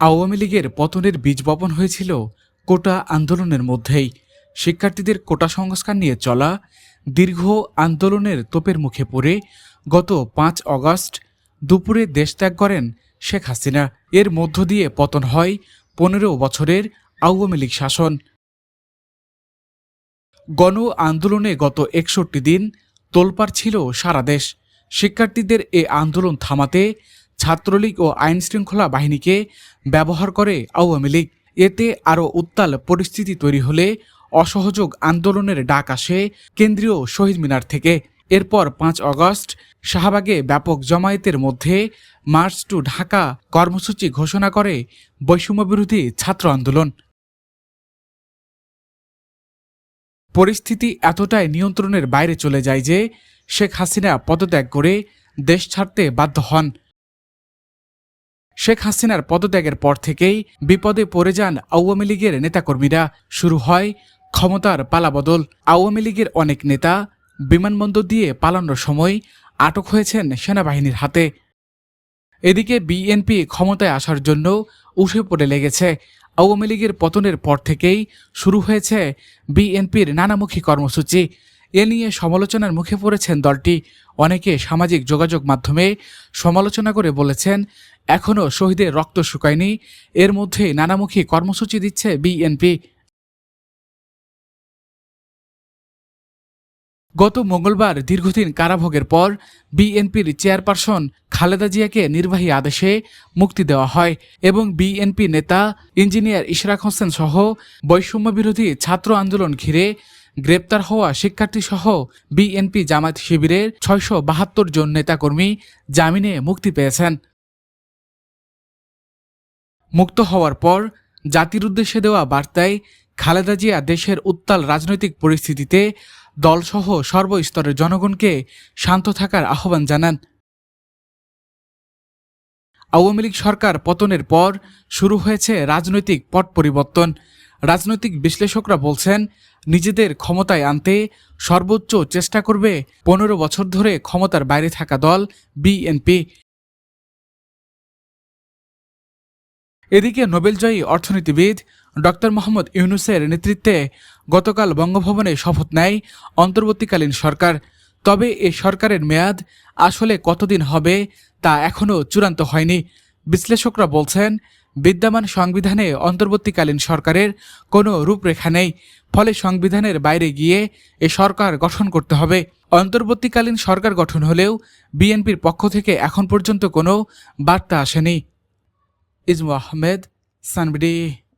আওয়ামী লীগের পতনের বীজ বপন হয়েছিল কোটা আন্দোলনের মধ্যেই। শিক্ষার্থীদের কোটা সংস্কার নিয়ে চলা, দীর্ঘ আন্দোলনের তোপের মুখে পড়ে গত পাঁচ অগস্ট দুপুরে দেশত্যাগ করেন শেখ হাসিনা। এর মধ্য দিয়ে পতন হয় পনেরো বছরের আওয়ামী লীগ শাসন। গণ আন্দোলনে গত একষট্টি দিন তোলপাড় ছিল সারা দেশ। শিক্ষার্থীদের এ আন্দোলন থামাতে ছাত্রলীগ ও আইনশৃঙ্খলা বাহিনীকে ব্যবহার করে আওয়ামী লীগ। এতে আরও উত্তাল পরিস্থিতি তৈরি হলে অসহযোগ আন্দোলনের ডাক আসে কেন্দ্রীয় শহীদ মিনার থেকে। এরপর পাঁচ অগস্ট শাহবাগে ব্যাপক জমায়েতের মধ্যে মার্চ টু ঢাকা কর্মসূচি ঘোষণা করে বৈষম্যবিরোধী ছাত্র আন্দোলন। পরিস্থিতি এতটাই নিয়ন্ত্রণের বাইরে চলে যায় যে শেখ হাসিনা পদত্যাগ করে দেশ ছাড়তে বাধ্য হন। শেখ হাসিনার পদত্যাগের পর থেকেই বিপদে পড়ে যান আওয়ামী লীগের নেতাকর্মীরা। শুরু হয় ক্ষমতার পালাবদল। আওয়ামী লীগের অনেক নেতা বিমানবন্দর দিয়ে পালানোর সময় আটক হয়েছেন সেনাবাহিনীর হাতে। এদিকে বিএনপি ক্ষমতায় আসার জন্য উঠে পড়ে লেগেছে। আওয়ামী লীগের পতনের পর থেকেই শুরু হয়েছে বিএনপির নানামুখী কর্মসূচি। এ নিয়ে সমালোচনার মুখে পড়েছেন দলটি। অনেকে সামাজিক যোগাযোগ মাধ্যমে সমালোচনা করে বলেছেন এখনও শহীদের রক্ত শুকায়নি। এর মধ্যে নানামুখী কর্মসূচি দিচ্ছে বিএনপি। গত মঙ্গলবার দীর্ঘদিন কারাভোগের পর বিএনপির চেয়ারপারসন খালেদা জিয়াকে নির্বাহী আদেশে মুক্তি দেওয়া হয় এবং বিএনপি নেতা ইঞ্জিনিয়ার ইশরাক হোসেন সহ বৈষম্যবিরোধী ছাত্র আন্দোলন ঘিরে গ্রেপ্তার হওয়া শিক্ষার্থীসহ বিএনপি জামাত শিবিরের ছয়শো বাহাত্তর জন নেতাকর্মী জামিনে মুক্তি পেয়েছেন। মুক্ত হওয়ার পর জাতির উদ্দেশ্যে দেওয়া বার্তায় খালেদা জিয়া দেশের উত্তাল রাজনৈতিক পরিস্থিতিতে দলসহ সর্বস্তরের জনগণকে শান্ত থাকার আহ্বান জানান। আওয়ামী লীগ সরকার পতনের পর শুরু হয়েছে রাজনৈতিক পট পরিবর্তন। রাজনৈতিক বিশ্লেষকরা বলছেন, নিজেদের ক্ষমতায় আনতে সর্বোচ্চ চেষ্টা করবে পনেরো বছর ধরে ক্ষমতার বাইরে থাকা দল বিএনপি। এদিকে নোবেলজয়ী অর্থনীতিবিদ ডক্টর মোহাম্মদ ইউনুসের নেতৃত্বে গতকাল বঙ্গভবনে শপথ নেয় অন্তর্বর্তীকালীন সরকার। তবে এ সরকারের মেয়াদ আসলে কতদিন হবে তা এখনও চূড়ান্ত হয়নি। বিশ্লেষকরা বলছেন, বিদ্যমান সংবিধানে অন্তর্বর্তীকালীন সরকারের কোনো রূপরেখা নেই। ফলে সংবিধানের বাইরে গিয়ে এ সরকার গঠন করতে হবে। অন্তর্বর্তীকালীন সরকার গঠন হলেও বিএনপির পক্ষ থেকে এখন পর্যন্ত কোনো বার্তা আসেনি। اسمه أحمد سنبدي